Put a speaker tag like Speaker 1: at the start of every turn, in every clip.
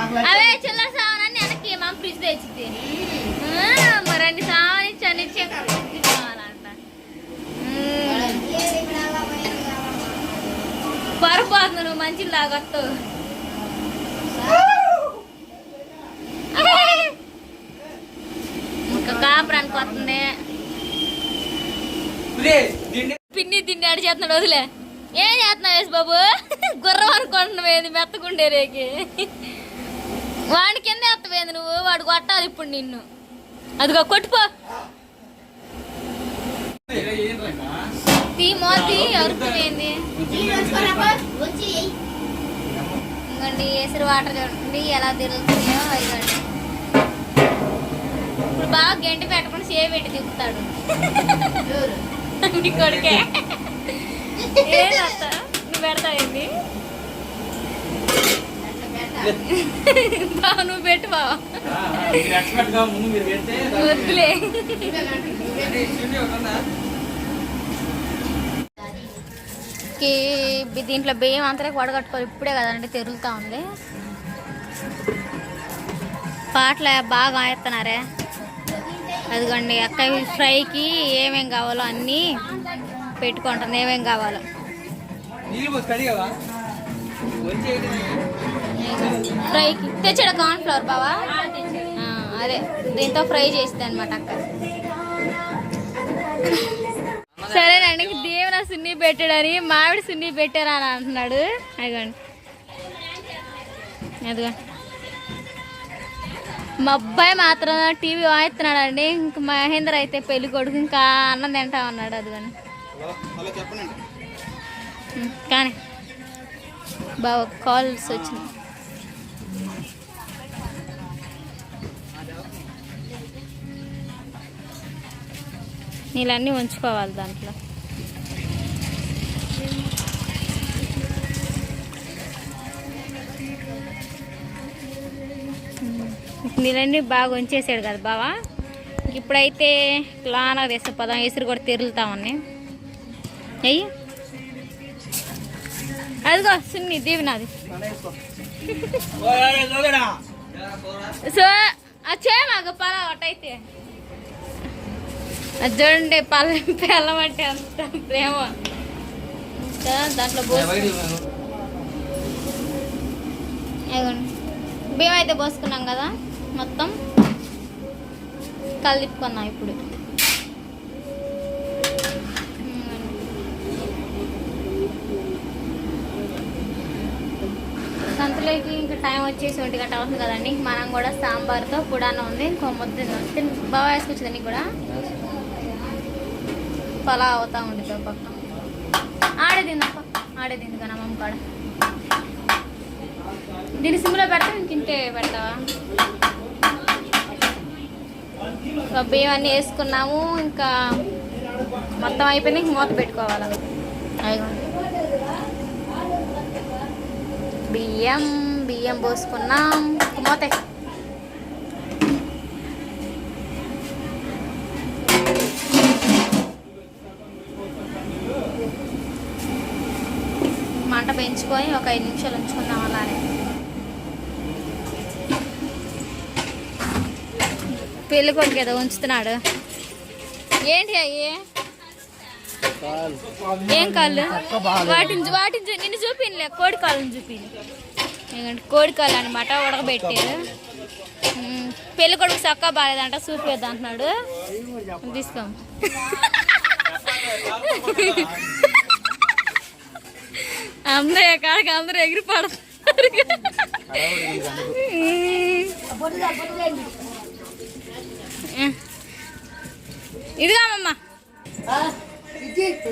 Speaker 1: అవే చిల్లర సామాన్ వెనక్కి మా ఫ్రిడ్జ్ తెచ్చింది మరి సామాన్ ఇచ్చి అన్ని కావాలంట. పొరపాటు నువ్వు మంచి లాగొత్తు ఇంకా కాపురానికి వస్తుంది. పిన్ని తిండి ఆడి చేస్తున్నాడు వదిలే. ఏం చేస్తున్నావు వేసు బాబు? గుర్రం అనుకుంటున్నావు ఏంది? మెత్తకుండే రేకి. వాడి కింద ఎత్తవేంది నువ్వు? వాడు కొట్టాలి ఇప్పుడు నిన్ను. అదిగో కొట్టుపో. తీ మోతి అరుపుతుంది ఇంకోండి ఏసరి వాటర్ చూడండి ఎలా తిరుగుతుందో ఇదిగోండి ఇప్పుడు బాగా గంటి పెట్టకుండా సేవ్ పెట్టి తిప్పుతాడు. నీ కొడుకే. ఏదత్త నువ్వు పెడతావేంది? బావ నువ్వు పెట్టు వద్దులే. కి దీంట్లో బియ్యం అంతా వడగట్టుకోవాలి. ఇప్పుడే కదండి తిరుగుతా ఉంది. పాటలు బాగా ఆడుతున్నారే అదిగోండి అక్క ఫ్రైకి ఏమేం కావాలో అన్నీ పెట్టుకుంటుంది. ఏమేం కావాలో? ఫ్రైకి తెచ్చాడు కార్న్ ఫ్లవర్ బావా అదే. దీంతో ఫ్రై చేస్తుంది అనమాట అక్క. సరేనండి దేవున సున్ని పెట్టాడని మామిడి సున్ని పెట్టారా అని అంటున్నాడు. అదిగోండి. అదిగో. మా అబ్బాయి మాత్రం టీవీ వాయిస్తున్నాడు అండి ఇంక మహేంద్ర అయితే పెళ్ళి కొడుకు ఇంకా అన్నం తింటా ఉన్నాడు అదిగోని కానీ బాగా కాల్స్ వచ్చినాయి. నీళ్ళన్నీ ఉంచుకోవాలి దాంట్లో. నీళ్ళన్నీ బాగా ఉంచేసాడు కదా బావా? ఇప్పుడైతే లానా వేస్తే పదం ఎసురు కూడా తెరులుతా ఉన్నాయి. అయ్యి అదిగో సున్ని దీవినాది సో అది చేయమాక పలా ఒకటైతే అది చూడండి పల్ల పిల్లమంటే అంత ప్రేమ. దాంట్లో. బియ్యం అయితే పోసుకున్నాం కదా మొత్తం కలిపుకున్నాం ఇప్పుడు. సంతలోకి ఇంకా టైం వచ్చేసి ఒంటి గంట అవుతుంది కదండి. మనం కూడా సాంబార్తో పుడాన ఉంది ఇంకో ముద్ద బాగా వేసుకొచ్చింది నీకు కూడా? పలా అవుతా ఉండిద్ది ఒక పక్క. ఆడే తిందప్ప ఆడే తింది కదా అమ్మమ్మ కాడ. దీన్ని సిమ్లో పెడతా ఇంకింటే పెడతావా? ఇంకా బియ్యం అన్నీ వేసుకున్నాము ఇంకా మొత్తం అయిపోయింది ఇంక మూత పెట్టుకోవాలి బియ్యం బియ్యం పోసుకున్నాం మూత మంట ఒక ఐదు నిమిషాలు ఉంచుకుందాం అలానే. పెళ్ళి కొడుకు ఏదో ఉంచుతున్నాడు. ఏంటి అయ్యి? ఏం కాళ్ళు? వాటిని వాటిని చూ- నిన్ను చూపిలే కోడి కాళ్ళని చూపి కోడి కాళ్ళు అనమాట ఉడకబెట్టారు. ఉమ్, పెళ్ళి కొడుకు చక్క బాగాలేదంట చూపిద్దాం అంటున్నాడు. తీసుకో. అందరూ కాడికి అందరూ ఎగిరి పడతారు ఇదిగామమ్మా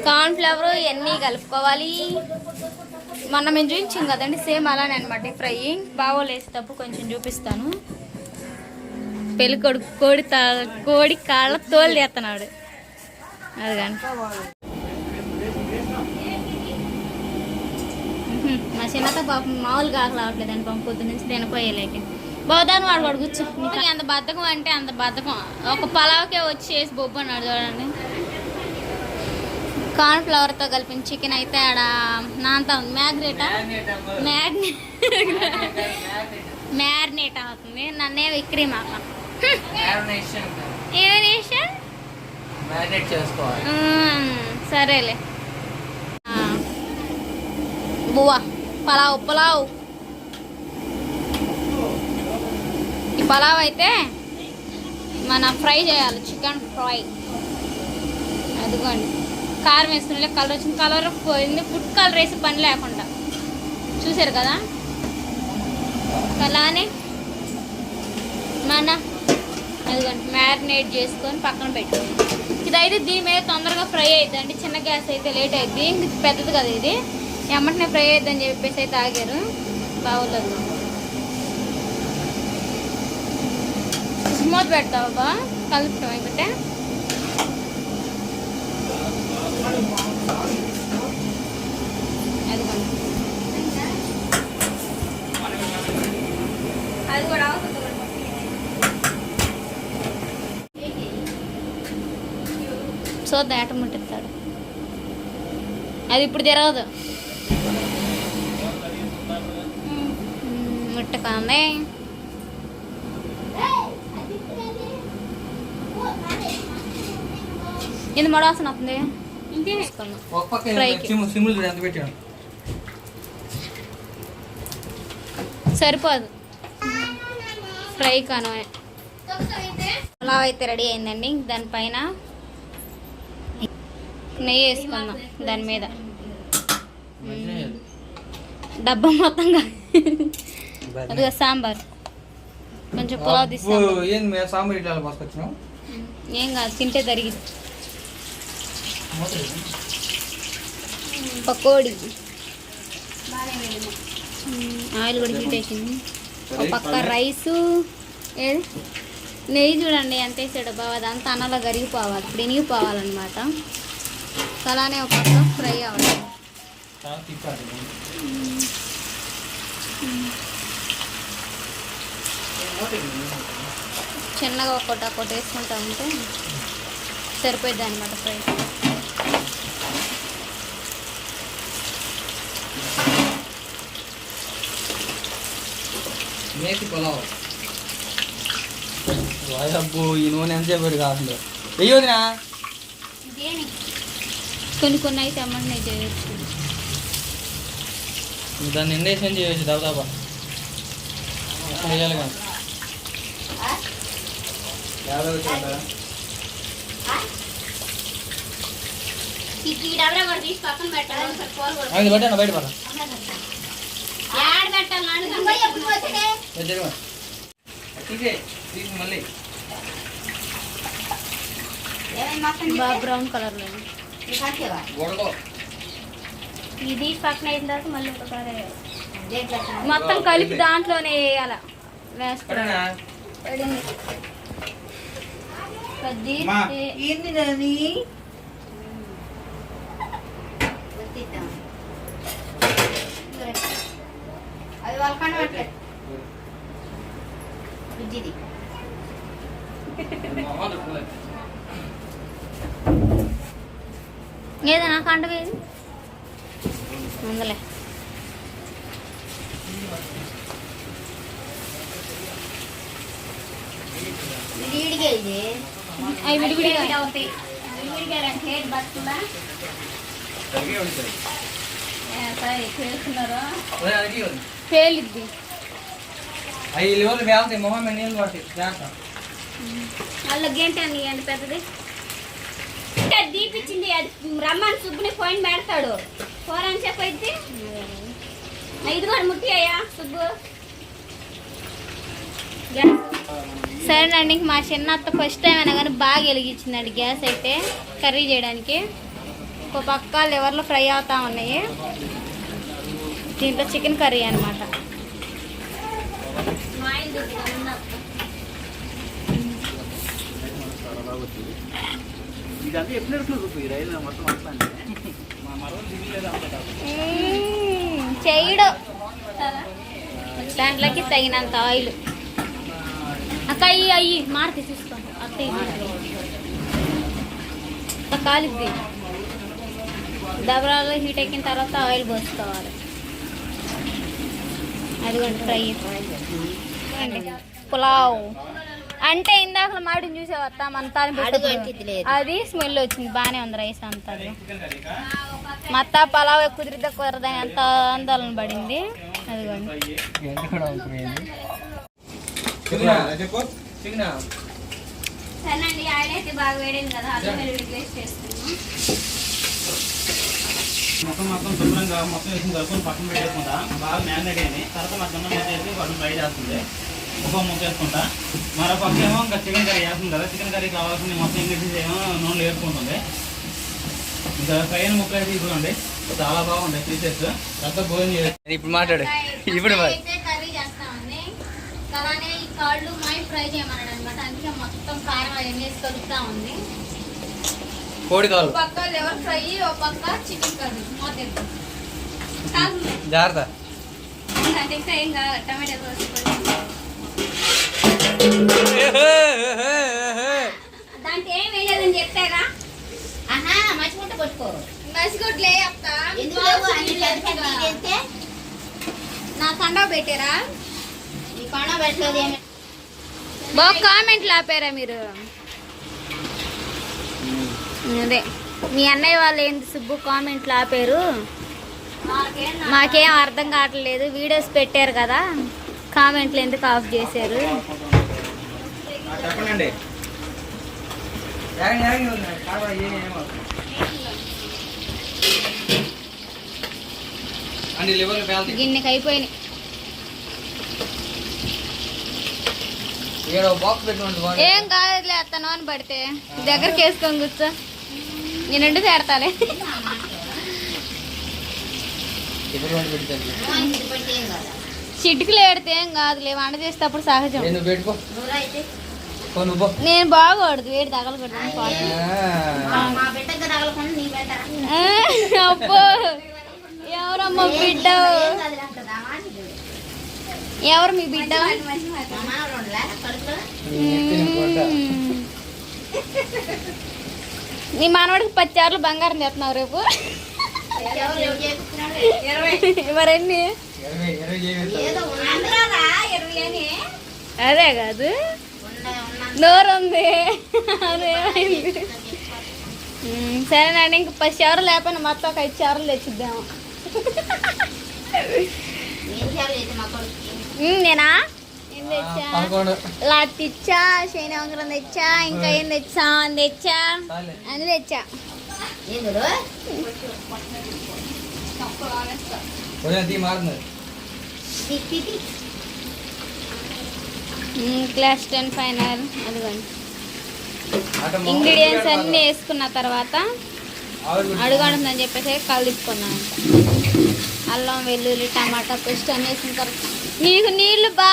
Speaker 1: కార్న్ ఫ్లవర్ ఇవన్నీ కలుపుకోవాలి. మొన్న మేము చూపించాం కదండి సేమ్ అలానే అనమాట ఫ్రై. బావోలు లేసేటప్పుడు కొంచెం చూపిస్తాను. పెళ్ళి కొడుకు కోడి తా కోడి కాళ్ళ తోలు తీస్తున్నాడు. అది కానీ మా చిన్నత పాపం మామూలుగా ఆకలి రావట్లేదు అని పంపు పొద్దు నుంచి తినపోయేలేక. బోదాను వాడు వాడు కూర్చో. అంత బద్ధకం అంటే అంత బద్ధకం. ఒక పలావ్కే వచ్చి చేసి బొబ్బు అన్నాడు చూడండి. కార్న్ ఫ్లవర్తో కలిపిన చికెన్ అయితే ఆడ నాంతా ఉంది. మ్యాగ్రేటా మ్యాగ్నేట్ మ్యారినేట్ అవుతుంది. నన్నే
Speaker 2: మ్యారినేట్ చేసుకోవాలి.
Speaker 1: సరేలే. బువ్వ పలావ్ పులావ్ ఈ పలావ్ అయితే మన ఫ్రై చేయాలి చికెన్ ఫ్రై అదిగోండి. కారం వేసుకునే కలర్ వచ్చింది కలర్ పోయింది. ఫుడ్ కలర్ వేసి పని లేకుండా. చూసారు కదా? అలానే మన అదిగోండి మ్యారినేట్ చేసుకొని పక్కన పెట్టుకోండి ఇదైతే దీని మీద తొందరగా ఫ్రై అవుతుంది చిన్న గ్యాస్ అయితే లేట్ అవుతుంది పెద్దది కదా ఇది. ఎమ్మటనే ఫ్రై అవుతుందని చెప్పేసి అయితే ఆగారు. బాగులేదు మూత పెడతావు బా? కలుపుతాం ఇంకటే అది కూడా అవుతుంది చూద్దాం ఎట ముట్టిస్తాడు అది ఇప్పుడు తిరగదు ముట్టకండి ఇది మడవాసన వస్తుంది ఇంకే
Speaker 2: ఒక పక్క
Speaker 1: Fryకి.
Speaker 2: సిమ్ సిమ్లు చూడు ఎంత పెట్టాను
Speaker 1: సరిపోదు. ఫ్రై కాను పులావ్ అయితే రెడీ అయిందండి. దానిపైన నెయ్యి వేసుకుందాం దాని మీద. డబ్బా మొత్తంగా అదిగో సాంబార్. కొంచెం పులావ్ తీసి
Speaker 2: అబ్బో, ఏంది మేము సాంబార్ ఇట్లా పోసుకొచ్చినాం
Speaker 1: ఏం కాదు తింటే తరిగింది పకోడీ. ఆయిల్ కూడా హీట్ ఎక్కింది ఒక పక్క రైసు. ఏది? నెయ్యి చూడండి ఎంత వేసాడు బావ. అదంతా అన్నలో కరిగిపోవాలి ఇప్పుడు ఇనిగిపోవాలన్నమాట అలానే ఒక పక్క ఫ్రై అవ్వాలి
Speaker 2: చాలా తిప్పాలి
Speaker 1: చిన్నగా ఒకటి ఒకటి వేసుకుంటా ఉంటే సరిపోద్ది అనమాట ఫ్రై.
Speaker 2: మేతి పొలావ్. అబ్బో ఈ నూనె ఎంత చెప్పాడు కాదు వెయ్యి వదినా
Speaker 1: కొన్ని కొన్ని అయితే అమ్మండి చేయొచ్చు.
Speaker 2: దాన్ని ఎండేషన్ చేయొచ్చు దాదాపు. వేయాలి కానీ యాభై వచ్చిందా
Speaker 1: ఈ డబ్బా కూడా తీసి పక్కన పెట్టాలి ఒకసారి కూర కూడా.
Speaker 2: అది బట్టి బయట
Speaker 1: బ్రౌన్ కలర్ ఇది పక్కన అయిన తర్వాత మళ్ళీ ఒకసారి. మొత్తం కలిపి దాంట్లోనే వేయాల. వేస్తాను
Speaker 2: పడనా
Speaker 1: పడింది కొద్ది
Speaker 2: అమ్మా.
Speaker 1: ఏ-
Speaker 3: ఏంది నాని
Speaker 4: అది వాళ్ళకన్నా పెట్టలేదు బుజ్జిది
Speaker 1: ఏదో నాకు అంటవేది ఉందలే
Speaker 4: విడిగా ఇది
Speaker 1: అవి విడివిడిగా
Speaker 4: అవుతాయి విడిగా హెయిర్ బతుకులా
Speaker 1: చేస్తున్నారా?
Speaker 2: అడిగి
Speaker 1: పేలిద్ది.
Speaker 2: అవి లేవులు వేస్తాయి మొహం మీద నీళ్ళు పడతాయి చేస్తాం
Speaker 1: వాళ్ళ గేంటి అని అండి పెద్దది? ఇంకా దీపిచ్చింది అది రమ్మని సుబ్బుని ఫోన్ పెడతాడు. ఫోన్ అని చెప్పైతే ఇది కూడా ముట్టి అయ్యా సుబ్బు. సరేనండి మా చిన్న అత్త ఫస్ట్ టైం అయినా కానీ బాగా వెలిగించిందండి గ్యాస్ అయితే కర్రీ చేయడానికి. ఒక పక్క లివర్లో ఫ్రై అవుతా ఉన్నాయి. దీంట్లో చికెన్ కర్రీ అనమాట చేయడు దాంట్లోకి తగినంత ఆయిల్. అక్క అయ్యి అయ్యి మారుతి చూసుకో అత్త కాలిద్ది. దబరాలో హీట్ ఎక్కిన తర్వాత ఆయిల్ పోసుకోవాలి. అదిగోండి ఫ్రై చూడండి. పులావ్. అంటే ఇందాక మాడిని వేసేటప్పుడు.
Speaker 4: అంటిద్ది లేదు.
Speaker 1: అది స్మెల్ వచ్చింది బాగానే ఉంది రైస్ అంతా. అది. మత్త పలావ్ కుదిరితే కుదరదని ఎంత ఆందోళన పడింది. అదిగోండి
Speaker 2: ఎంత కూడా ఉంటుంది చిన్న చిన్న
Speaker 1: సరేనండి ఆయిల్ అయితే బాగా వేడింది కదా అల్లం వెల్లుల్లి పేస్ట్ వేస్తున్నాను
Speaker 3: మొత్తం మొత్తం శుభ్రంగా మొత్తం వేసి కలుపుకొని పక్కన పెట్టేసుకుంటా. బాగా మ్యారినేట్ అయింది తర్వాత మా చిన్న ముద్ద వేసి వాటిని ఫ్రై చేస్తుంది. ఒక ముద్ద వేసుకుంటా. మరో పక్క ఏమో ఇంకా చికెన్ కర్రీ వేస్తుంది కదా. చికెన్ కర్రీ కావాల్సిన మొత్తం ఇంగ్రీడియంట్స్ ఏమో నూనెలో వేసుకుంటుంది. ఇంకా ఫ్రై అయిన ముక్కలు అయితే ఇదిగోండి. చాలా బాగుంటాయి పీసెస్.
Speaker 2: అంతా భోజనం ఇప్పుడు మాట్లాడు. ఇప్పుడు
Speaker 1: కర్రీ చేస్తామండి. అలానే కాళ్ళు మై ఫ్రై చేయమన్నాడు అనమాట అందుకే మొత్తం కారం అవన్నీ వేసి కలుపుతా ఉంది.
Speaker 2: కోడి కాలు.
Speaker 1: ఒక పక్క లివర్ ఫ్రై ఒక పక్క చికెన్ కర్రీ. మూత కాదు.
Speaker 2: జాగ్రత్త.
Speaker 1: ఇంకా ఏం కాదు. టమాటా. దాంట్లో ఏం వేయలేదని అక్క.
Speaker 4: ఎందుకు లేవు? అన్ని కలిపి నీకేస్తే
Speaker 1: నా కండా పెట్టారా?
Speaker 4: ఈ కొండ పెట్టలేదు ఏమి?
Speaker 1: బాగా కామెంట్లు ఆపారా మీరు? అదే మీ అన్నయ్య వాళ్ళు ఏంది సుబ్బు కామెంట్లు ఆపారు మాకేం అర్థం కావట్లేదు వీడియోస్ పెట్టారు కదా కామెంట్లు ఎందుకు ఆఫ్ చేశారు?
Speaker 2: చెప్పండి యాగండి యాగండి ఉంది. కాదు, ఏం ఏమో. అండి లివర్లు పేలుతాయి
Speaker 1: గిన్నెకి అయిపోయినాయి
Speaker 2: ఏడో బాక్స్ పెట్టుకోండి బాగుంది.
Speaker 1: ఏం కాదులే అత్త నూనె పడితే. దగ్గరికి వేసుకొని కూర్చో. నేను ఎండు చేరతాలే
Speaker 2: ఇప్పుడు వండి పెడతాను
Speaker 4: ఇది పెడితే ఏం కదా
Speaker 1: చిటికలు ఏడితే ఏం కాదులే వంట చేసేటప్పుడు సహజం.
Speaker 2: నేను
Speaker 1: బాగోడదు వేడి తగలకూడదు అని అబ్బో. ఎవరమ్మా బిడ్డ
Speaker 4: ఏం కాదులే అంటదా మాట ఇది.
Speaker 1: ఎవరు మీ బిడ్డ?
Speaker 4: మీ మానవాడికి ఉండలే కడుపులో
Speaker 2: నీ
Speaker 1: మనవాడికి బంగారం చేస్తున్నావు రేపు.
Speaker 4: ఎవరు
Speaker 1: మరెన్ని? అదే కాదు.
Speaker 4: నోరుంది.
Speaker 1: నోరు ఉంది అదేమైంది సరేనండి ఇంక పది షవర్ లేకపోయినా మొత్తం ఒక ఐదు షవర్లు తెచ్చిద్దాము నేనా? ఏం తెచ్చా?
Speaker 2: పదకొండు.
Speaker 1: లాట్ తెచ్చా శని వంకరం తెచ్చా ఇంకా ఏం తెచ్చా అని తెచ్చా. అని తెచ్చా. Class ten final. అదిగోండి. ఇంగ్రీడియంట్స్. అన్నీ వేసుకున్న తర్వాత అడుగడుతుందని చెప్పేసి కలిపుకున్నాను అల్లం వెల్లుల్లి టమాటా పేస్ట్ అన్నీ వేసిన తర్వాత నీకు నీళ్ళు బా.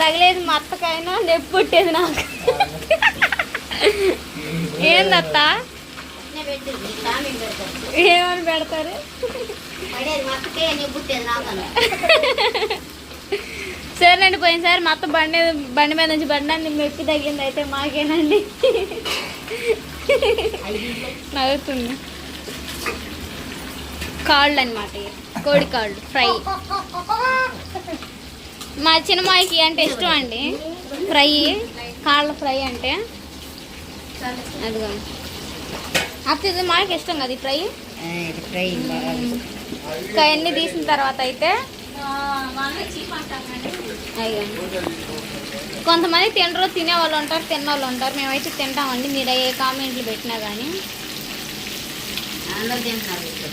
Speaker 1: తగిలేదు మా అత్తకైనా నొప్పి పుట్టేది నాకు. ఏందత్త?
Speaker 4: పెడతారు
Speaker 1: ఏమని పెడతారు? సరేనండి పోయినసారి మా అత్త బండి బండి మీద నుంచి బండి మెప్పి తగ్గింది అయితే మాకేనండి. నవ్వుతుంది కాళ్ళు అనమాట కోడి కాళ్ళు ఫ్రై. మా చిన్నమాయికి అంటే ఇష్టం అండి. ఫ్రై కాళ్ళ ఫ్రై అంటే. అదిగో. అత్త ఇది మాకు ఇష్టం కదా ఈ ఫ్రై?
Speaker 4: ఫ్రై
Speaker 1: ఇంకా అన్ని తీసిన తర్వాత అయితే? అయ్యో. కొంతమంది తినరు తినే వాళ్ళు ఉంటారు తిన్న వాళ్ళు ఉంటారు. మేమైతే తింటామండి. మీరు ఏ కామెంట్లు పెట్టినా కానీ
Speaker 4: అందరూ తింటున్నారు ఇప్పుడు.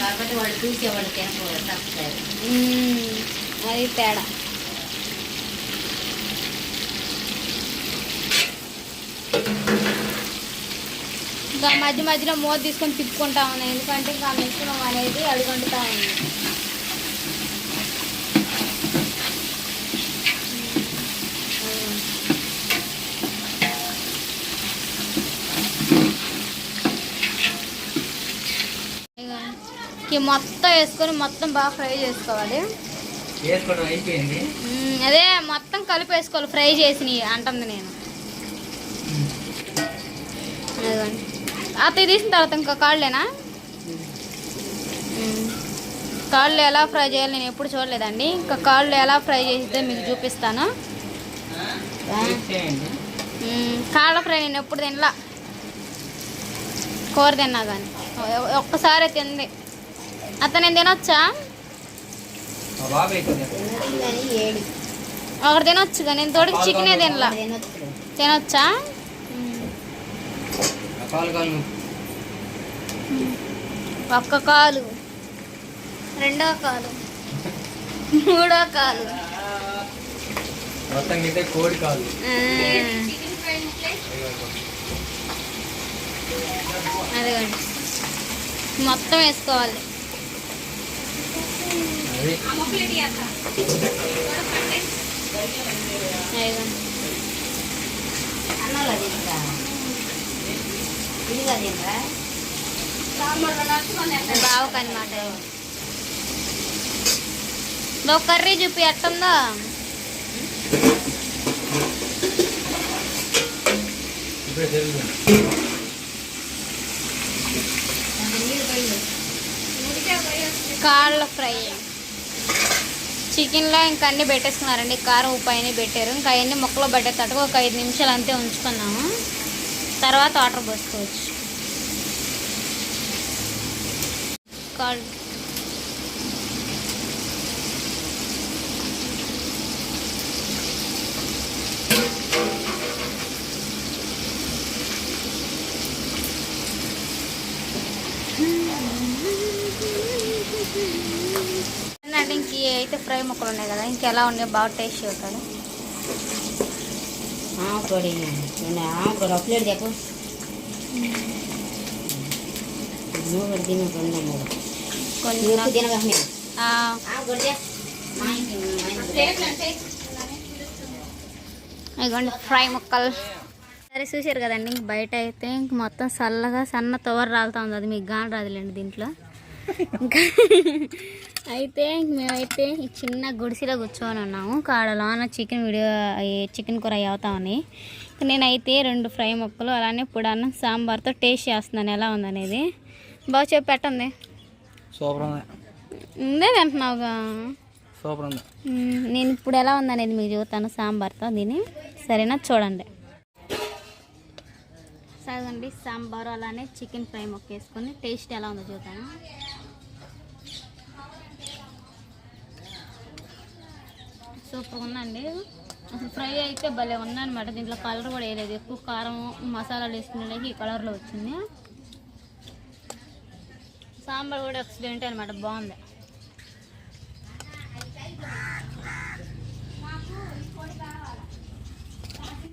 Speaker 4: కాకపోతే వాళ్ళు చూసే వాళ్ళు తినకూడదు.
Speaker 1: అది తేడా. ఇంకా మధ్య మధ్యలో మూత తీసుకొని తిప్పుకుంటా ఉన్నాయి ఎందుకంటే ఇంకా మిశ్రమం అనేది అడుగుంటుతా ఉంది మొత్తం వేసుకొని మొత్తం బాగా ఫ్రై చేసుకోవాలి. అదే మొత్తం కలిపి వేసుకోవాలి. ఫ్రై చేసినవి అంటుంది నేను. అదిగోండి. అత్తయ్య తీసిన తర్వాత ఇంకా కాళ్ళేనా. కాళ్ళు ఎలా ఫ్రై చేయాలి నేను ఎప్పుడు చూడలేదండి. ఇంకా కాళ్ళు ఎలా ఫ్రై చేసితే మీకు చూపిస్తాను. కాళ్ళ ఫ్రై నేను ఎప్పుడు తినలా. కూర తిన్నా కానీ ఒక్కసారి తింది. అత్త నేను తినొచ్చా? ఒకటి తినొచ్చు కానీ నేను తోడికి చికెనే తినలా.
Speaker 4: తినొచ్చా?
Speaker 2: కాలు కాలు
Speaker 1: ఒక్క కాలు. రెండో కాలు. మూడో కాలు.
Speaker 2: మొత్తం అయితే కోడి కాలు.
Speaker 1: అదిగోండి. మొత్తం వేసుకోవాలి.
Speaker 2: అది
Speaker 1: అదిగోండి
Speaker 4: అన్నంలో తింటా ఇదిగా తింటా
Speaker 1: బావకు అనమాట నువ్వు కర్రీ చూపి ఎట్టుందో కాళ్ళ ఫ్రై. చికెన్లో ఇంకా అన్నీ పెట్టేసుకున్నారండి. కారం ఉప్పు అన్నీ పెట్టారు. ఇంకా అవన్నీ ముక్కలు పట్టేటట్టుగా ఒక ఐదు నిమిషాలు అంతే ఉంచుకున్నాము. తర్వాత వాటర్ పోసుకోవచ్చు. కాళ్ళు అంటే ఇంక అయితే ఫ్రై ముక్కలు ఉన్నాయి కదా ఇంకెలా ఉన్నాయి? బాగా టేస్ట్ అవుతుంది
Speaker 4: ఆకుపొడి నేను ఒక ప్లేట్ చెప్పు నువ్వు కూడా తిన
Speaker 1: కొంచెం
Speaker 4: తినగా
Speaker 1: ఇదిగోండి ఫ్రై ముక్కలు. సరే చూసారు కదండి ఇంక బయట అయితే ఇంక మొత్తం చల్లగా సన్న తోవర రాలుతా ఉంది. అది మీకు గాని రాదులేండి దీంట్లో. ఇంకా అయితే మేమైతే ఈ చిన్న గుడిసెలో కూర్చొని ఉన్నాము. కాడలోన చికెన్ వీడియో చికెన్ కూర అవుతామని నేనైతే రెండు ఫ్రై ముక్కలు అలానే ఇప్పుడు అన్నం సాంబార్తో టేస్ట్ చేస్తున్నాను. ఎలా ఉందనేది. బాగా చెప్పి పెట్టండి.
Speaker 2: సూపర్ ఉంది
Speaker 1: ఉందే తింటున్నావుగా.
Speaker 2: సూపర్ ఉంది.
Speaker 1: నేను ఇప్పుడు ఎలా ఉందనేది మీకు చూస్తాను సాంబార్తో దీన్ని. సరేనా? చూడండి. చదవండి సాంబార్ అలానే చికెన్ ఫ్రై మొక్క వేసుకొని టేస్ట్ ఎలా ఉందో చూద్దాము. సూపర్ ఉందండి. అసలు ఫ్రై అయితే భలే ఉందన్నమాట. దీంట్లో కలర్ కూడా వేయలేదు ఎక్కువ కారం మసాలాలు వేసుకునే ఈ కలర్లో వచ్చింది. సాంబార్ కూడా ఎక్సలెంట్ అనమాట బాగుంది.